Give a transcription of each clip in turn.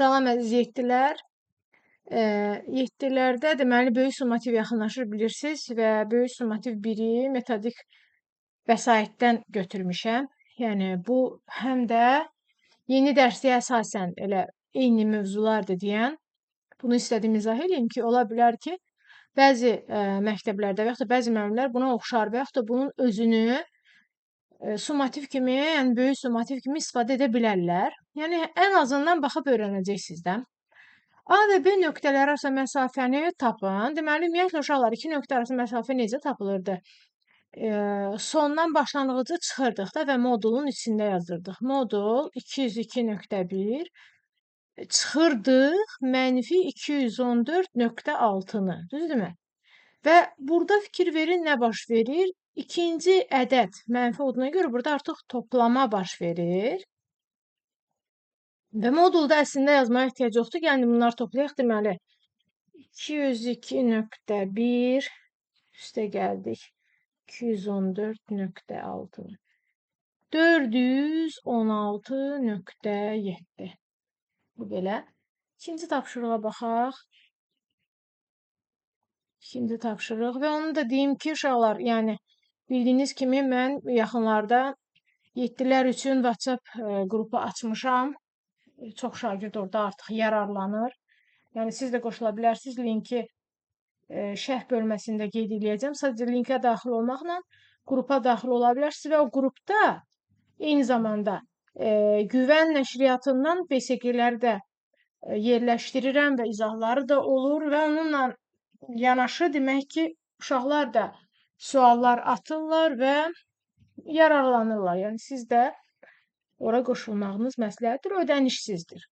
Salam əziz yeddilər. Eee, yeddilərdə deməli böyük summativ yaxınlaşır bilirsiniz və böyük summativ 1-i metodik vəsaitdən götürmüşəm. Yəni bu həm də yeni dərsliyə əsasən elə eyni mövzulardır deyən bunu istədim izah eləyim ki, ola bilər ki, bəzi ə, məktəblərdə və yaxud da bəzi müəllimlər buna oxşar və yaxud da bunun özünü summativ kimi, yəni böyük summativ kimi istifadə edə bilərlər. Yəni ən azından baxıb öyrənəcəksiniz də. A və B nöqtələri arasında məsafəni tapın. Deməli, ümumiyyətlə uşaqlar iki nöqtə arasında məsafə necə tapılırdı? E, sondan başlanğıcı çıxırdıq da və modulun içində yazdırdıq. Modul 202.1 çıxırdıq mənfi 214.6-nı. Düzdürmü? Və burada fikir verin nə baş verir? İkinci ədəd mənfi olduğuna görə burada artıq toplama baş verir. Və modulda əslində yazmağa ehtiyac yoxdur. Yəni bunları toplayaq deməli 202.1 üstə gəldik 214.6 416.7 Bu belə. İkinci tapşırığa baxaq. İkinci tapşırıq və onu da deyim ki, uşaqlar, yəni bildiyiniz kimi mən yaxınlarda 7-lər üçün WhatsApp ə, qrupu açmışam. Çox şagird orada artıq yararlanır. Yəni siz də qoşula bilərsiniz. Linki ə, şərh bölməsində qeyd edəcəm. Sadəcə linkə daxil olmaqla qrupa daxil ola bilərsiniz və o qrupda eyni zamanda ə, güvən nəşriyyatından BSG-ləri də yerləşdirirəm və izahları da olur və onunla yanaşı demək ki, uşaqlar da suallar atırlar və yararlanırlar. Yəni siz də ora qoşulmağınız məsləhətdir, ödənişsizdir.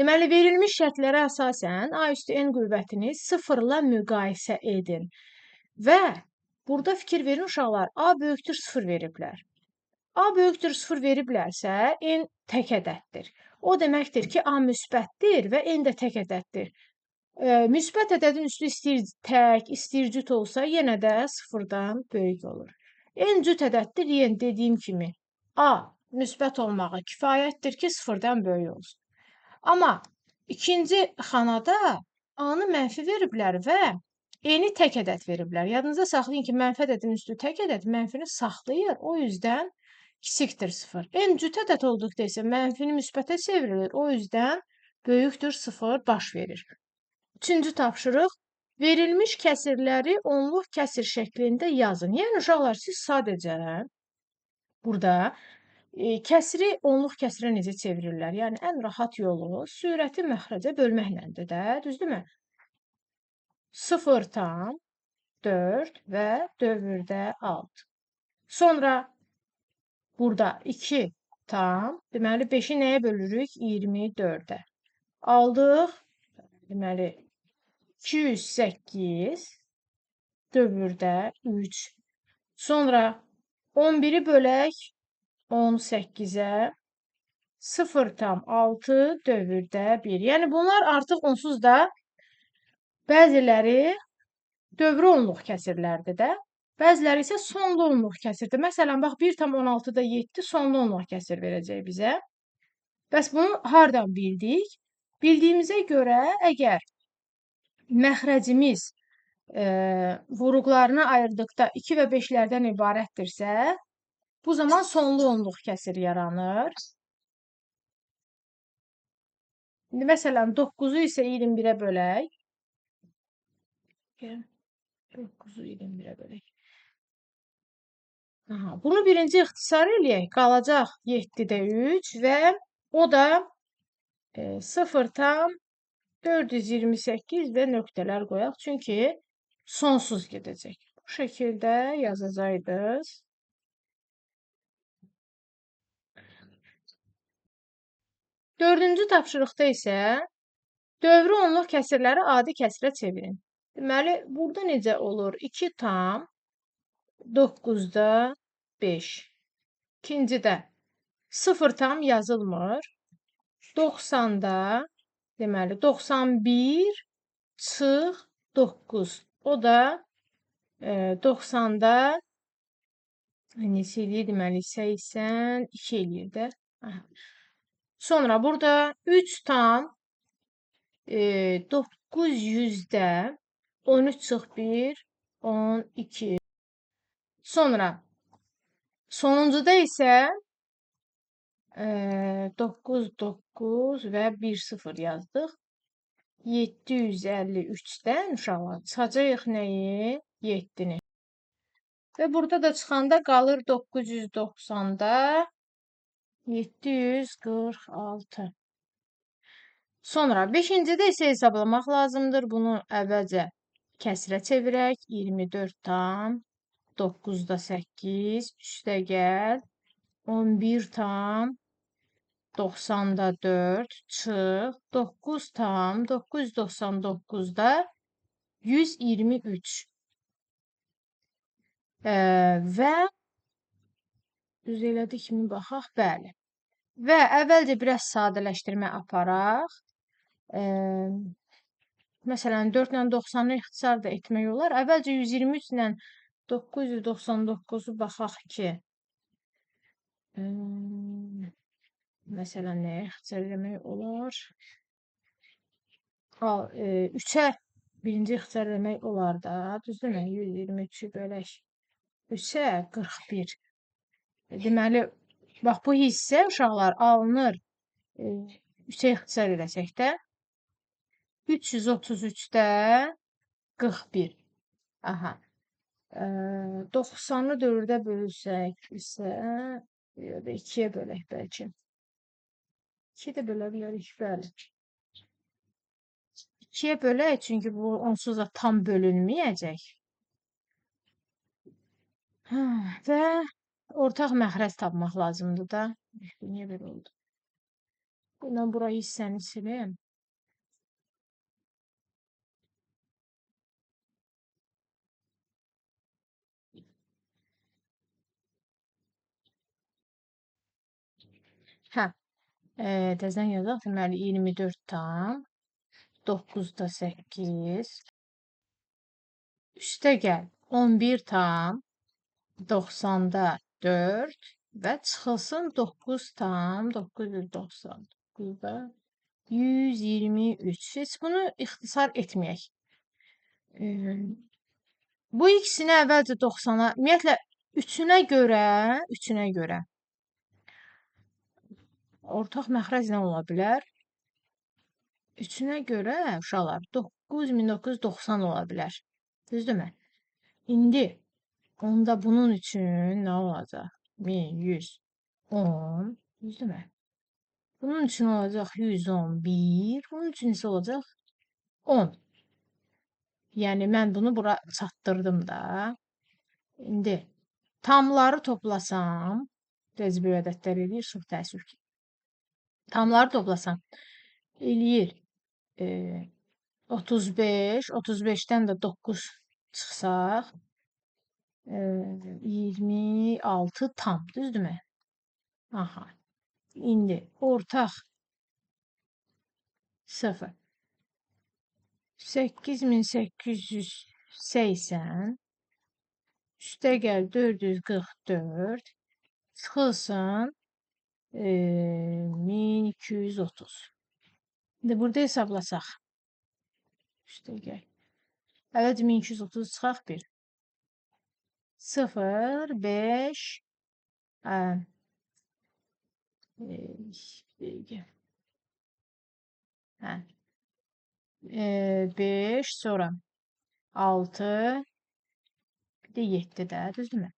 Deməli, verilmiş şərtlərə əsasən A üstü n qüvvətini sıfırla müqayisə edin. Və burada fikir verin uşaqlar, A böyükdür 0 veriblər. A böyükdür 0 veriblərsə, n tək ədəddir. O deməkdir ki, A müsbətdir və n də tək ədəddir. E, müsbət ədədin üstü istəyir tək, istəyir cüt olsa, yenə də sıfırdan böyük olur. N cüt ədəddir, yenə dediyim kimi A müsbət olmağı kifayətdir ki, sıfırdan böyük olsun. Amma ikinci xanada A-nı mənfi veriblər və N-i tək ədəd veriblər. Yadınızda saxlayın ki, mənfi ədədin üstü tək ədəd mənfini saxlayır. O yüzdən kiçikdir 0. N cüt ədəd olduqda isə mənfini müsbətə çevrilir. O yüzdən böyükdür 0 baş verir. Üçüncü tapşırıq verilmiş kəsirləri onluq kəsir şəklində yazın. Yəni uşaqlar siz sadəcə burada e, kəsiri onluq kəsirə necə çevirirlər? Yəni ən rahat yolu sürəti məxrəcə bölməklədir də, düzdürmü? 0 tam 4 və dövrdə 6. Sonra burada 2 tam, deməli 5-i nəyə bölürük? 24-ə. Aldıq, deməli 208 dövrdə 3. Sonra 11-i bölək 18-ə 0 tam 6 dövrdə 1. Yəni bunlar artıq onsuz da bəziləri dövrü onluq kəsirlərdir də. Bəziləri isə sonlu onluq kəsirdir. Məsələn, bax 1 tam 16-da 7 sonlu onluq kəsir verəcək bizə. Bəs bunu hardan bildik? Bildiyimizə görə əgər məxrəcimiz e, vuruqlarını ayırdıqda 2 və 5-lərdən ibarətdirsə, bu zaman sonlu onluq kəsir yaranır. İndi məsələn 9-u isə 21-ə bölək. 9-u 21-ə bölək. Aha, bunu birinci ixtisar eləyək. Qalacaq 7-də 3 və o da e, 0 tam 428 və nöqtələr qoyaq. Çünki sonsuz gedəcək. Bu şəkildə yazacaqdınız. Dördüncü tapşırıqda isə dövrü onluq kəsirləri adi kəsirə çevirin. Deməli, burada necə olur? 2 tam 9-da 5. İkincidə 0 tam yazılmır. 90-da deməli 91 çıx 9. O da e, 90-da neçə eləyir? Deməli 82 eləyir də. Aha. Sonra burada 3 tam e, 900'də 13 çıx 1 12 Sonra sonuncuda isə e, 9 9 və 1 0 yazdıq. 753-dən uşaqlar çıxacağıq nəyi? 7-ni. Və burada da çıxanda qalır 990-da 746. Sonra 5-cidə isə hesablamaq lazımdır. Bunu əvvəlcə kəsrə çevirək. 24 tam 9-da 8 üstə gəl 11 tam 90-da 4 çıx 9 tam 999-da 123 e, və düz elədikmi baxaq, bəli. Və əvvəlcə biraz sadələşdirmə aparaq. E, məsələn 4 ilə 90-ı ixtisar da etmək olar. Əvvəlcə 123 ilə 999-u baxaq ki, e, məsələn nəyə ixtisar eləmək olar? Al, e, 3-ə birinci ixtisar eləmək olar da, düzdürmü? 123-ü bölək 3-ə 41. E, deməli, bax bu hissə uşaqlar alınır. E, 3-ə ixtisar eləsək də 333-də 41. Aha. 90-ı 4-ə bölsək isə ya da 2-yə bölək bəlkə. 2 də bölə bilərik, bəli. 2-yə bölək, çünki bu onsuz da tam bölünməyəcək. Hə, və ortaq məxrəc tapmaq lazımdır da. Niyə belə oldu? Bundan bura hissəni sileyim. Hə. Eee, təzədən yazaq. Deməli 24 tam 9-da 8 üstə gəl 11 tam 90-da 4 və çıxılsın 9 tam 999-da 123. Heç bunu ixtisar etməyək. Eee, bu ikisini əvvəlcə 90-a, ümumiyyətlə üçünə görə, üçünə görə ortaq məxrəc nə ola bilər? Üçünə görə uşaqlar 9990 ola bilər. Düzdürmü? İndi onda bunun üçün nə olacaq? 1110 düzdürmü? Bunun üçün olacaq 111, bunun üçün isə olacaq 10. Yəni mən bunu bura çatdırdım da. İndi tamları toplasam, təcrübə ədədlər eləyir, çox təəssüf ki. Tamları toplasan eləyir e, 35. 35-dən də 9 çıxsaq e, 26 tam, düzdürmü? Aha. İndi ortaq 0 8880 üstə gəl 444 çıxılsın e, 1230. Şimdi burada hesablasaq. İşte gel. Evet 1230 çıxaq 1. 0, 5, ə, e, hə, e, 5, sonra 6, bir də 7 də, düzdürmü?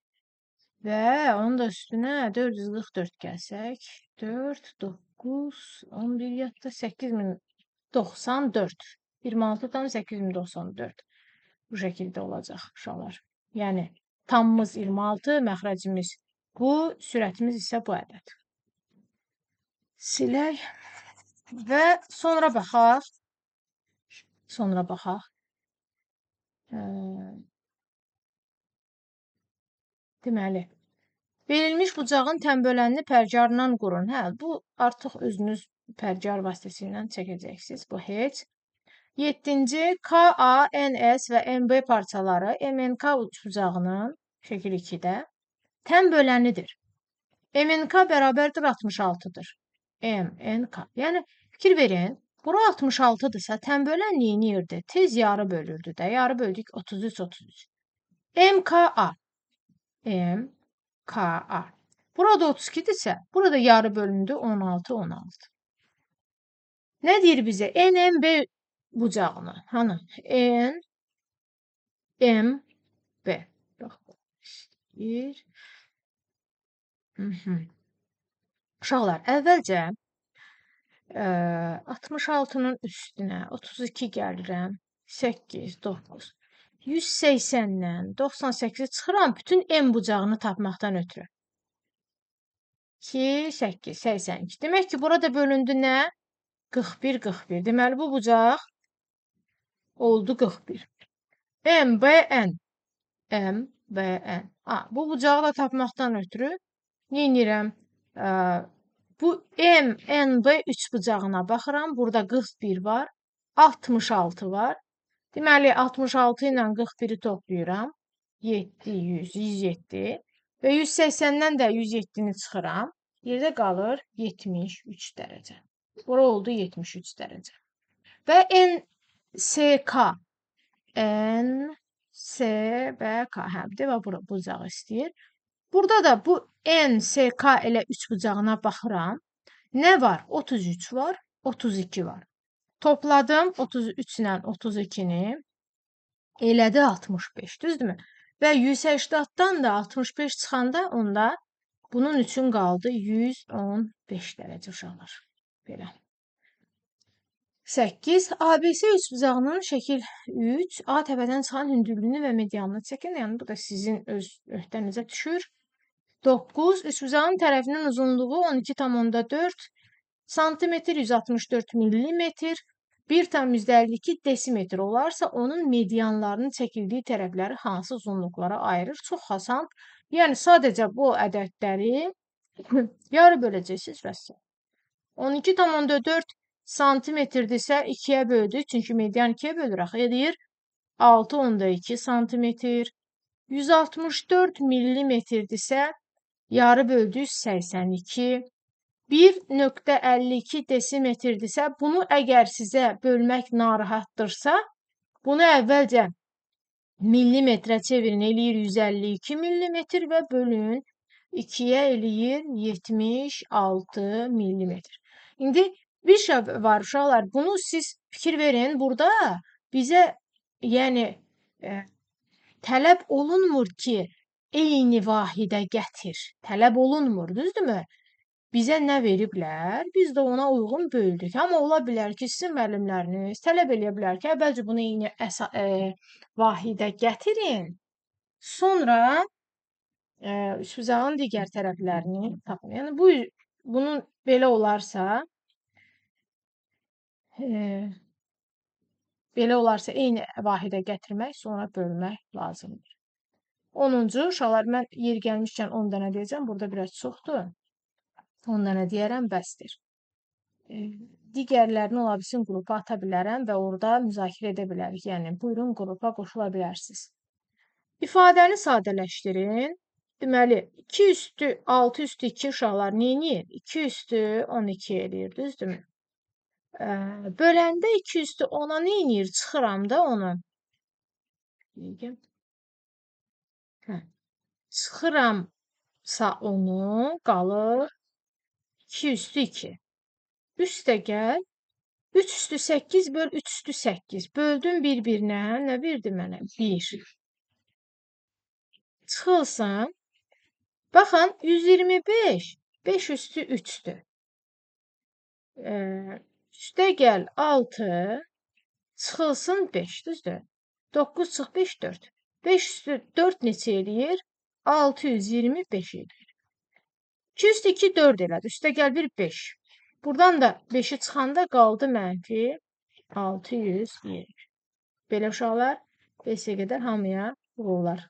Və onun da üstünə 444 gəlsək, 4, 9, 11 yadda 8094. 26 tam 8094. Bu şəkildə olacaq uşaqlar. Yəni tamımız 26, məxrəcimiz bu, sürətimiz isə bu ədəd. Silək və sonra baxaq. Sonra baxaq. Deməli, verilmiş bucağın təmbölənini pərcarla qurun. Hə, bu artıq özünüz pərcar vasitəsilə çəkəcəksiniz. Bu heç. 7-ci K, A, N, S və MB parçaları MNK bucağının şəkil 2-də təmbölənidir. MNK bərabərdir 66-dır. M, N, K. Yəni fikir verin. Bura 66-dırsa tənbölən neyniyirdi? Tez yarı bölürdü də. Yarı böldük 33, 33. M, K, A. M, K, A. Burada 32-dirsə, burada yarı bölündü 16, 16. Nə deyir bizə? N, M, B bucağını. Hanı? N, M, B. Bax, istəyir. Mhm. Uşaqlar, əvvəlcə ə, 66-nın üstünə 32 gəlirəm. 8, 9. 180-dən 98-i çıxıram bütün n bucağını tapmaqdan ötürü. 2, 8, 82. Demək ki, burada bölündü nə? 41, 41. Deməli, bu bucaq oldu 41. M, B, N. M, B, N. A, bu bucağı da tapmaqdan ötürü neynirəm? Ə, bu M, N, B üç bucağına baxıram. Burada 41 var, 66 var. Deməli 66 ilə 41-i toplayıram. 700, 107 və 180-dən də 107-ni çıxıram. Yerdə qalır 73 dərəcə. Bura oldu 73 dərəcə. Və NSK N S və K hə də və bura bucağı istəyir. Burada da bu N S K elə üç bucağına baxıram. Nə var? 33 var, 32 var. Topladım 33 ilə 32-ni. Elədi 65, düzdürmü? Və 180-dan da 65 çıxanda onda bunun üçün qaldı 115 dərəcə uşaqlar. Belə. 8. ABC üçbucağının şəkil 3 A təpədən çıxan hündürlüyünü və medianını çəkin. Yəni bu da sizin öz öhdənizə düşür. 9. Üçbucağın tərəfinin uzunluğu 12,4 santimetr 164 millimetr 1,52 desimetr olarsa onun medianlarının çəkildiyi tərəfləri hansı uzunluqlara ayırır? Çox asan. Yəni sadəcə bu ədədləri yarı böləcəksiniz və s. 12,4 santimetrdirsə 2-yə böldük. Çünki median 2-yə bölür axı. Edir 6,2 santimetr. 164 millimetrdirsə yarı böldük 82. 1.52 desimetrdirsə, bunu əgər sizə bölmək narahatdırsa, bunu əvvəlcə millimetrə çevirin, eləyir 152 millimetr və bölün 2-yə eləyir 76 millimetr. İndi bir şey var uşaqlar, bunu siz fikir verin, burada bizə yəni ə, tələb olunmur ki, eyni vahidə gətir. Tələb olunmur, düzdürmü? Bizə nə veriblər, biz də ona uyğun böldük. Amma ola bilər ki, sizin müəllimləriniz tələb eləyə bilər ki, əvvəlcə bunu eyni əsa ə, vahidə gətirin. Sonra ə, üçbucağın digər tərəflərini tapın. Yəni bu bunun belə olarsa ə, belə olarsa eyni vahidə gətirmək, sonra bölmək lazımdır. 10-cu uşaqlar mən yer gəlmişkən 10 dənə deyəcəm. Burada biraz çoxdur. Onlara deyərəm bəsdir. E, digərlərini ola bilsin qrupa ata bilərəm və orada müzakirə edə bilərik. Yəni buyurun qrupa qoşula bilərsiniz. İfadəni sadələşdirin. Deməli 2 üstü 6 üstü 2 uşaqlar neyniyir? 2 üstü 12 eləyir, düzdürmü? Ə, böləndə 2 üstü 10-a neyniyir? Çıxıram da onu. Hə. Çıxıramsa onu qalır 2 üstü 2. Üstə gəl. 3 üstü 8 böl 3 üstü 8. Böldüm bir-birinə. Nə verdi mənə? 1. Çıxılsın. Baxın 125 5 üstü 3-dür. E, üstə gəl 6 çıxılsın 5 düzdür? 9 çıx 5 4. 5 üstü 4 neçə eləyir? 625 eləyir. 2 üstü 2 4 elədi. Üstə gəl bir 5. Buradan da 5-i çıxanda qaldı mənfi 620. Belə uşaqlar, 5-ə qədər hamıya uğurlar.